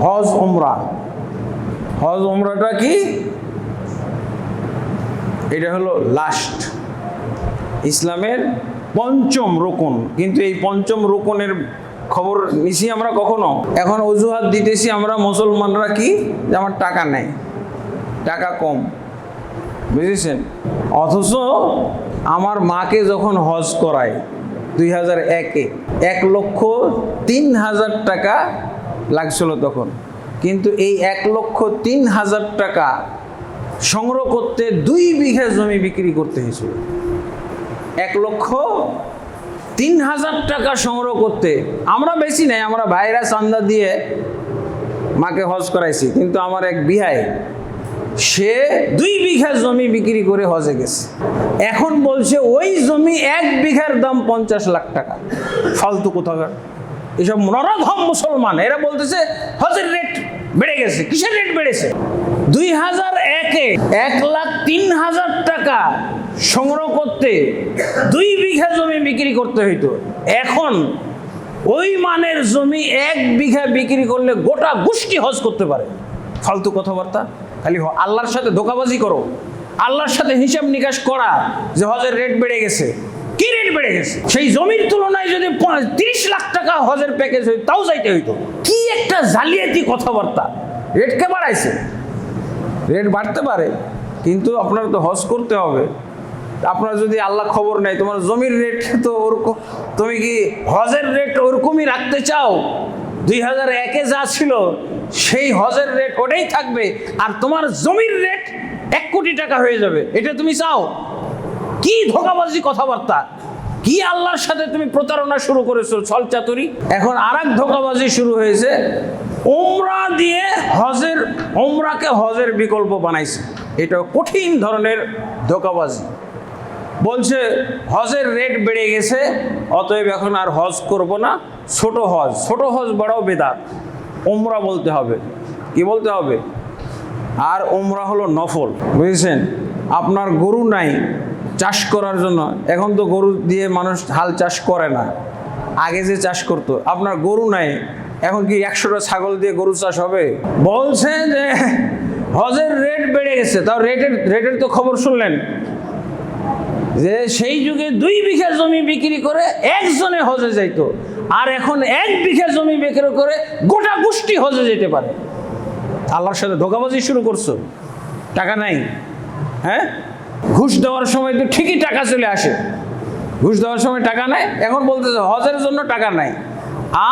হজ উমরা। হজ উমরাটা কি? এটা হলো লাস্ট ইসলামের পঞ্চম রোকন। কিন্তু এই পঞ্চম রোকনের খবর নিছি আমরা কখনো? এখন অজুহাত দিতেছি আমরা মুসলমানরা কি? যে আমার টাকা নেই। টাকা কম। বুঝেছেন? অথচ আমার মাকে যখন হজ করায় দুই হাজার একে, এক লক্ষ তিন হাজার টাকা লাগছিল তখন। কিন্তু এই এক লক্ষ তিন হাজার টাকা সংগ্রহ করতে দুই বিঘা জমি বিক্রি করতে হয়েছিল। এক লক্ষ তিন হাজার টাকা সংগ্রহ করতে। আমরা বেশি নাই, আমরা ভাইরা চান্দা দিয়ে মাকে হজ করাইছি, কিন্তু আমার এক বিহায় সে দুই বিঘা জমি বিক্রি করে হজে গেছে। এখন বলছে, ওই জমি এক বিঘার দাম পঞ্চাশ লাখ টাকা। ফালতু কোথাকার এসব নরধম মুসলমান, এরা বলতেছে, হজের রেট বেড়ে গেছে। কিসের রেট বেড়েছে? দুই হাজার একে এক লাখ তিন হাজার টাকা সংগ্রহ করতে দুই বিঘা জমি বিক্রি করতে হইতো। এখন ওই মানের জমি এক বিঘা বিক্রি করলে গোটা গোষ্ঠী হজ করতে পারে। ফালতু কথাবার্তা। খালি আল্লাহর সাথে ধোকাবাজি করো। আল্লাহর সাথে হিসাব নিকাশ করা যে হজের রেট বেড়ে গেছে। কি রেট বেড়ে গেছে? সেই জমির তুলনায় যদি তিরিশ লাখ টাকা হজের প্যাকেজ হইতো, তাও যাইতে হইতো। কি একটা জালিয়াতি কথাবার্তা। রেট কে বাড়াইছে? রেট বাড়তে পারে, কিন্তু আপনার তো হজ করতে হবে। আপনার যদি আল্লাহ খবর নেই তোমার জমির রেট তো ওরকম, তুমি কি হজের রেট ওরকমই রাখতে চাও? দুই হাজার একে যা ছিল, সেই হজের রেট ওটাই থাকবে, আর তোমার জমির রেট এক কোটি টাকা হয়ে যাবে। এটা তুমি চাও? কি ধোকাবাজি কথাবার্তা? কি আল্লাহর সাথে তুমি প্রতারণা শুরু করেছ, ছল চাতুরি? এখন আর এক ধোকাবাজি শুরু হয়েছে ওমরা দিয়ে হজের ওমরাকে হজের বিকল্প বানাইছে। এটা কঠিন ধরনের ধোকাবাজি। বলছে, হজের রেট বেড়ে গেছে, অতএব এখন আর হজ করব না, ছোট হজ ছোট হজ বড়াও বেদাত। ওমরা বলতে হবে। কি বলতে হবে? আর ওমরা হলো নফল, বুঝেছেন? আপনার গরু নাই চাষ করার জন্য। এখন তো গরু দিয়ে মানুষ হাল চাষ করে না। আগে যে চাষ করতো, আপনার গরু নাই। এখন কি একশোটা ছাগল দিয়ে গরু চাষ হবে? বলছে যে, হজের রেট বেড়ে গেছে। তাও রেটের রেটের তো খবর শুনলেন। যে সেই যুগে দুই বিঘা জমি বিক্রি করে একজনে হজে যাইতো। আর এখন এক বিঘা জমি বিক্রি করে গোটা গোষ্ঠী হজে যেতে পারে। আল্লাহর সাথে ধোকাবাজি শুরু করছ? টাকা নাই? হ্যাঁ? ঘুষ দেওয়ার সময় তো ঠিকই টাকা চলে আসে। ঘুষ দেওয়ার সময় টাকা নাই, এখন বলতেছে হজের জন্য টাকা নাই।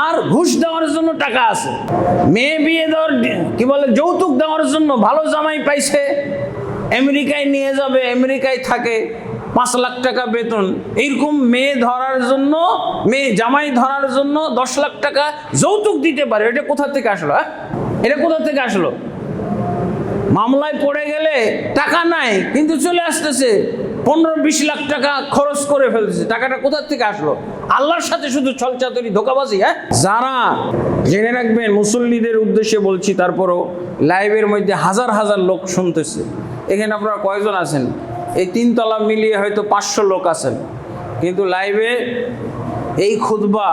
আর ঘুষ দেওয়ার জন্য টাকা আছে। মেয়ে বিয়ে দেওয়ার কি বলে, যৌতুক দেওয়ার জন্য ভালো জামাই পাইছে, আমেরিকায় নিয়ে যাবে, আমেরিকায় থাকে, পাঁচ লাখ টাকা বেতন। এইরকম মেয়ে ধরার জন্য, মেয়ে জামাই ধরার জন্য দশ লাখ টাকা যৌতুক দিতে পারে। এটা কোথা থেকে আসলো হ্যাঁ? এটা কোথা থেকে আসলো? মামলায় পড়ে গেলে টাকা নাই, কিন্তু চলে আসতেছে। পনেরো, বিশ লাখ টাকা খরচ করে ফেলতেছে। টাকাটা কোথার থেকে আসলো? আল্লাহর সাথে শুধু ছলচাতুরি, ধোকাবাজি হ্যাঁ? যারা, জেনে রাখবেন, মুসল্লিদের উদ্দেশ্যে বলছি, তারপরও লাইভের মধ্যে হাজার হাজার লোক শুনতেছে। এখানে আপনারা কয়জন আছেন? এই তিনতলা মিলিয়ে হয়তো পাঁচশো লোক আছেন। কিন্তু লাইভে এই খুতবা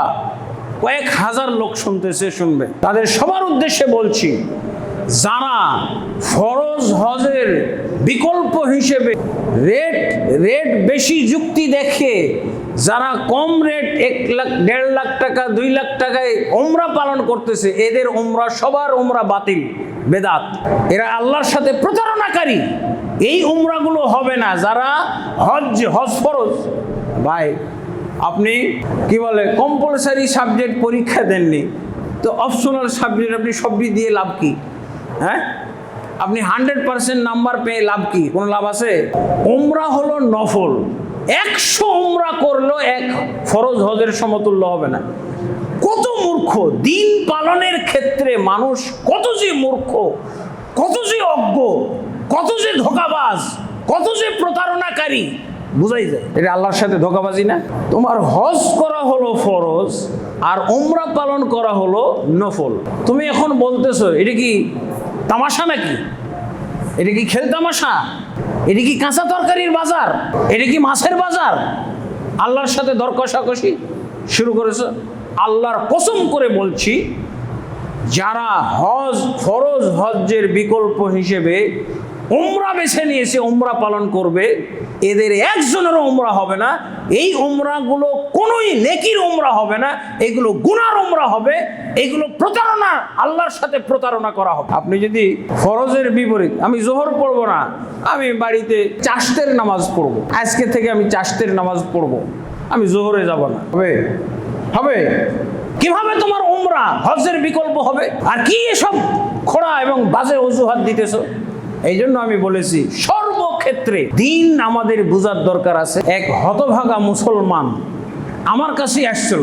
কয়েক হাজার লোক শুনতেছে, শুনবে। তাদের সবার উদ্দেশ্যে বলছি, যারা ফরজ হজের বিকল্প হিসেবে রেট রেট বেশি যুক্তি দেখে যারা কম রেট এক লাখ, দেড় লাখ টাকা, দুই লাখ টাকায় ওমরা পালন করতেছে, এদের ওমরা সবার ওমরা বাতিল, বেদাত। এরা আল্লাহর সাথে প্রতারণাকারী। এই উমরাগুলো হবে না, যারা হজ হজ ফরজ। ভাই, আপনি কি বলে কম্পালসারি সাবজেক্ট পরীক্ষা দেননি, তো অপশনাল সাবজেক্ট আপনি সবই দিয়ে লাভ কি? হ্যাঁ? আপনি হান্ড্রেড পার্সেন্ট নাম্বার পেয়ে লাভ কি? কোনো লাভ আছে? ওমরা হলো নফল। একশো ওমরা করলেও এক ফরজ হজের সমতুল্য হবে না। কত মূর্খ? দিন পালনের ক্ষেত্রে মানুষ কত যে মূর্খ, কত যে অজ্ঞ, কত যে ধোকাবাজ, কত যে প্রতারণাকারী, বুঝাই যায়? এটা আল্লাহর সাথে ধোকাবাজি না? তোমার হজ করা হলো ফরজ আর ওমরা পালন করা হলো নফল। তুমি এখন বলতেছো, এটা কি তামাশা নাকি? এটা কি খেল তামাশা? এটা কি কাঁচা তরকারির বাজার? এটা কি মাছের বাজার? আল্লাহর সাথে দর কষাকষি শুরু করেছে। আল্লাহর কসম করে বলছি, যারা হজ ফরজ হজ্জের বিকল্প হিসেবে উমরা বেছে নিয়েছে উমরা পালন করবে, এদের একজনেরও উমরা হবে না, এই উমরাগুলো কোনোই নেকির উমরা হবে না, এগুলো গুনার উমরা হবে, এগুলো প্রতারণা, আল্লাহর সাথে প্রতারণা করা হবে। আপনি যদি ফরজের বিপরীত, আমি জোহর পড়ব না, আমি বাড়িতে চাষতের নামাজ পড়ব, আজকে থেকে আমি চাষতের নামাজ পড়ব, আমি জোহরে যাব না। হবে? হবে? কীভাবে তোমার উমরা হজের বিকল্প হবে? আর কি এসব খোড়া এবং বাজে অজুহাত দিতেছো? এই জন্য আমি বলেছি, সর্বক্ষেত্রে দিন আমাদের বোঝার দরকার আছে। এক হতভাগা মুসলমান আমার কাছে আসছিল।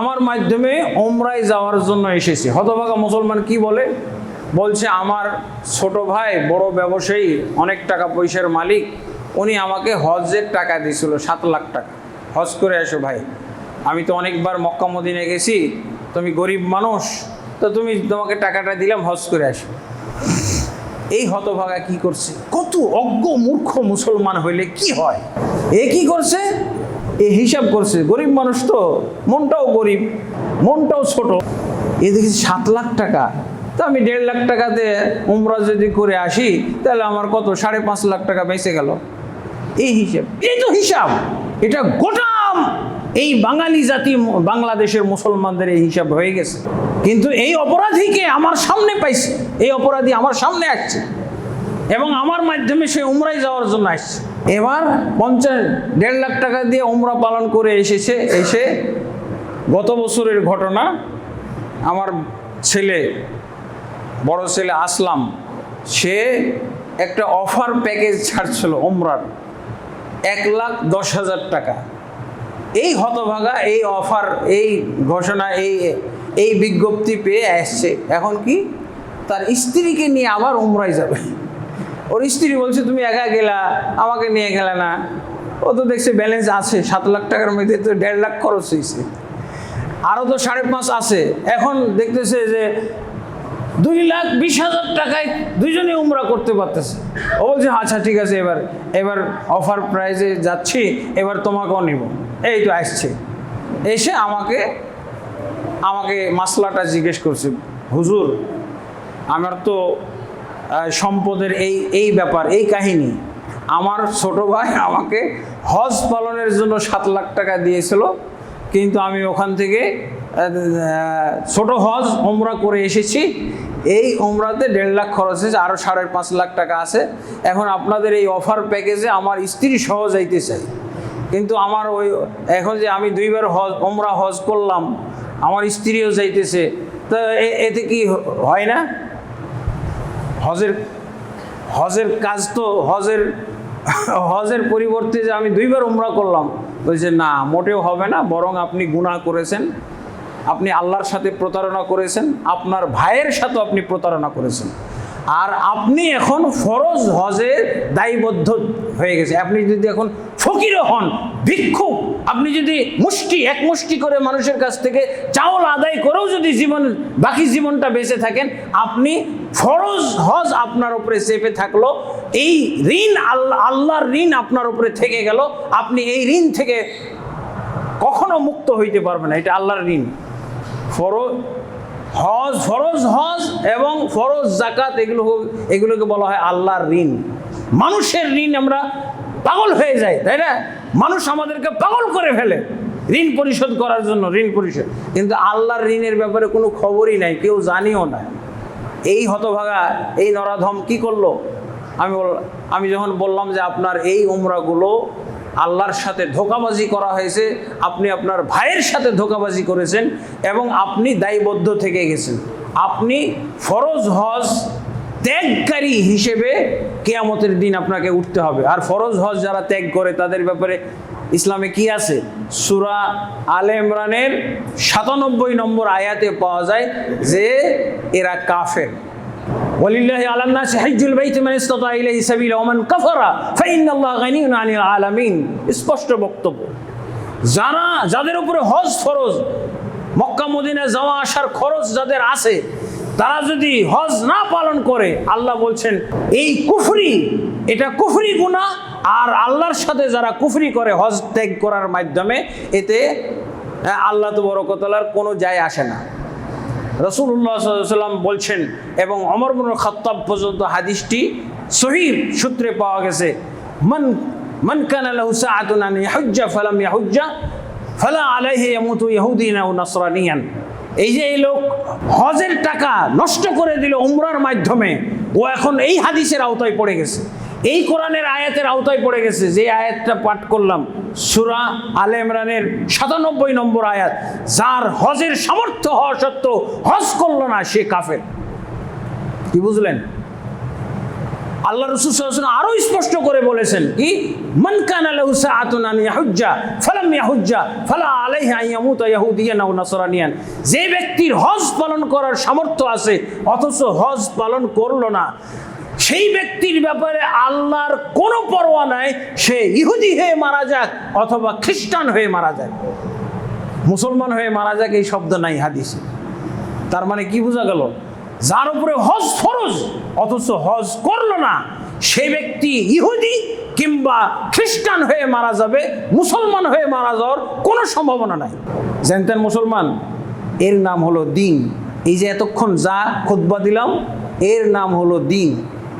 আমার মাধ্যমে ওমরায় যাওয়ার জন্য এসেছে। হতভাগা মুসলমান কি বলে? বলছে, আমার ছোট ভাই, বড় ব্যবসায়ী, অনেক টাকা পয়সার মালিক, উনি আমাকে হজের টাকা দিয়েছিল সাত লাখ টাকা। হজ করে আসো ভাই। আমি তো অনেকবার মক্কা মদিনে গেছি, তুমি গরিব মানুষ, তো তুমি তোমাকে টাকাটা দিলাম, হজ করে আসো। এই হতভাগা কি করছে? কত অজ্ঞ মূর্খ মুসলমান হইলে কি হয়? এ কি করছে? এ হিসাব করছে। গরিব মানুষ তো, মনটাও গরিব, মনটাও ছোট। এ দেখি সাত লাখ টাকা। তো আমি দেড় লাখ টাকাতে উমরা যদি করে আসি, তাহলে আমার কত? সাড়ে পাঁচ লাখ টাকা বেঁচে গেল। এই হিসাব। এই তো হিসাব। এটা গোটা এই বাঙালি জাতি, বাংলাদেশের মুসলমানদের এই হিসাব হয়ে গেছে। কিন্তু এই অপরাধীকে আমার সামনে পাইছে। এই অপরাধী আমার সামনে আসছে। এবং আমার মাধ্যমে সে উমরাই যাওয়ার জন্য আসছে। এবার পঞ্চাশ দেড় লাখ টাকা দিয়ে উমরা পালন করে এসেছে, এসে গত বছরের ঘটনা, আমার ছেলে, বড় ছেলে আসলাম, সে একটা অফার প্যাকেজ ছাড়ছিল উমরার, এক লাখ দশ হাজার টাকা। এই হতভাগা এই অফার, এই ঘোষণা, এই এই বিজ্ঞপ্তি পেয়ে আসছে। এখন কি? তার স্ত্রীকে নিয়ে আবার উমরাই যাবে। ওর স্ত্রী বলছে, তুমি একা গেলা, আমাকে নিয়ে গেলে না। ও তো দেখছে ব্যালেন্স আছে, সাত লাখ টাকার মধ্যে তো দেড় লাখ খরচ হয়েছে। আরও তো সাড়ে পাঁচ আছে। এখন দেখতেছে যে দুই লাখ বিশ হাজার টাকায় দুইজনে উমরা করতে পারতেছে। ও বলছে আচ্ছা ঠিক আছে, এবার এবার অফার প্রাইজে যাচ্ছি, এবার তোমাকেও নিব। এই তো আসছে। এসে আমাকে আমাকে মাসলাটা জিজ্ঞেস করছে, হুজুর, আমার তো সম্পদের এই এই ব্যাপার, এই কাহিনী। আমার ছোট ভাই আমাকে হজ পালনের জন্য সাত লাখ টাকা দিয়েছিল, কিন্তু আমি ওখান থেকে ছোট হজ ওমরা করে এসেছি। এই ওমরাতে দেড় লাখ খরচ হয়েছে আরও সাড়ে পাঁচ লাখ টাকা আছে। এখন আপনাদের এই অফার প্যাকেজে আমার স্ত্রী সহ যাইতে চাই। কিন্তু আমার ওই, এখন যে আমি দুইবার হজ ওমরা হজ করলাম আমার স্ত্রীও যাইতেছে। তা এতে কি হয় না? হজের হজের কাজ তো হজের হজের পরিবর্তে যে আমি দুইবার উমরা করলাম। বলছে না, মোটেও হবে না, বরং আপনি গুণা করেছেন, আপনি আল্লাহর সাথে প্রতারণা করেছেন, আপনার ভাইয়ের সাথে আপনি প্রতারণা করেছেন। আর আপনি এখন ফরজ হজে দায়বদ্ধ হয়ে গেছে। আপনি যদি এখন ফকিরও হন, ভিক্ষুক, আপনি যদি মুষ্টি, এক মুষ্টি করে মানুষের কাছ থেকে চাউল আদায় করেও যদি জীবন, বাকি জীবনটা বেঁচে থাকেন, আপনি ফরজ হজ আপনার উপরে চেপে থাকল, এই ঋণ আল্লাহ আল্লাহর ঋণ আপনার উপরে থেকে গেল, আপনি এই ঋণ থেকে কখনো মুক্ত হইতে পারবেন না। এটা আল্লাহর ঋণ। ফরজ হজ, ফরজ হজ এবং ফরজ জাকাত এগুলো এগুলোকে বলা হয় আল্লাহর ঋণ। মানুষের ঋণ আমরা পাগল হয়ে যাই, তাই না? মানুষ আমাদেরকে পাগল করে ফেলে। ঋণ পরিশোধ করার জন্য ঋণ পরিশোধ। কিন্তু আল্লাহর ঋণের ব্যাপারে কোনো খবরই নাই, কেউ জানিও না। এই হতভাগা, এই নরাধম কি করল? আমি আমি যখন বললাম যে আপনার এই উমরাগুলো আল্লাহর সাথে ধোকাবাজি করা হয়েছে, আপনি আপনার ভাইয়ের সাথে ধোকাবাজি করেছেন এবং আপনি দায়বদ্ধ থেকে গেছেন। আপনি ফরজ হজ ত্যাগকারী হিসেবে কেয়ামতের দিন আপনাকে উঠতে হবে। আর ফরজ হজ যারা ত্যাগ করে, তাদের ব্যাপারে ইসলামে কি আছে? সুরা আলে ইমরানের সাতানব্বই নম্বর আয়াতে পাওয়া যায় যে, এরা কাফের। ولله على الناس حج البيت من استطاع ইলাইহি سبيلا ومن كفر কাফারা الله غني عن العالمين স্পষ্ট বক্তব্য। যারা, যাদের উপরে হজ ফরজ, মক্কা মদিনা যাওয়া আসার খরচ যাদের আছে, তারা যদি হজ না পালন করে, আল্লাহ বলছেন, এই কুফরি, এটা কুফরি গুণা আর আল্লাহর সাথে যারা কুফরি করে, হজ ত্যাগ করার মাধ্যমে, এতে, আল্লাহ তো তবরকতলার কোনো যায় আসে না। রসুল্লাহ সাল্লাম বলছেন, এবং অমর বনুল খত্তাব পর্যন্ত হাদিসটি সহিহ সূত্রে পাওয়া গেছে, মান মান কানা লাহু সাআতুন আন ইয়াহুজ্জা ফালাম ইয়াহুজ্জা ফালা আলাইহি ইয়ামুতু ইহুদিন আও নাসরানিয়ান। এই যে এই লোক হজের টাকা নষ্ট করে দিল উমরার মাধ্যমে, ও এখন এই হাদিসের আওতায় পড়ে গেছে। এই কোরআনের আয়াতের আওতায় পড়ে গেছে, যে আয়াতটা পাঠ করলাম, সুরা আলে ইমরানের সাতানব্বই নম্বর আয়াত, যার হজের সামর্থ্য হওয়া সত্ত্বেও হজ করল না সে কাফের। কি বুঝলেন? আল্লাহ রসুল আরও স্পষ্ট করে বলেছেন কি, মান নাসরানিয়ান। যে ব্যক্তির হজ পালন করার সামর্থ্য আছে, অথচ হজ পালন করল না। সেই ব্যক্তির ব্যাপারে আল্লাহর কোনো পরোয়া নাই, সে ইহুদি হয়ে মারা যাক অথবা খ্রিস্টান হয়ে মারা যাক। মুসলমান হয়ে মারা যাক এই শব্দ নাই হাদিসে। তার মানে কি বোঝা গেল? যার উপরে হজ ফরজ, অথচ হজ করল না, সেই ব্যক্তি ইহুদি কিংবা খ্রিস্টান হয়ে মারা যাবে, মুসলমান হয়ে মারা যাওয়ার কোনো সম্ভাবনা নাই। জানতেন মুসলমান? এর নাম হলো দিন। এই যে এতক্ষণ যা খুতবা দিলাম, এর নাম হলো দিন।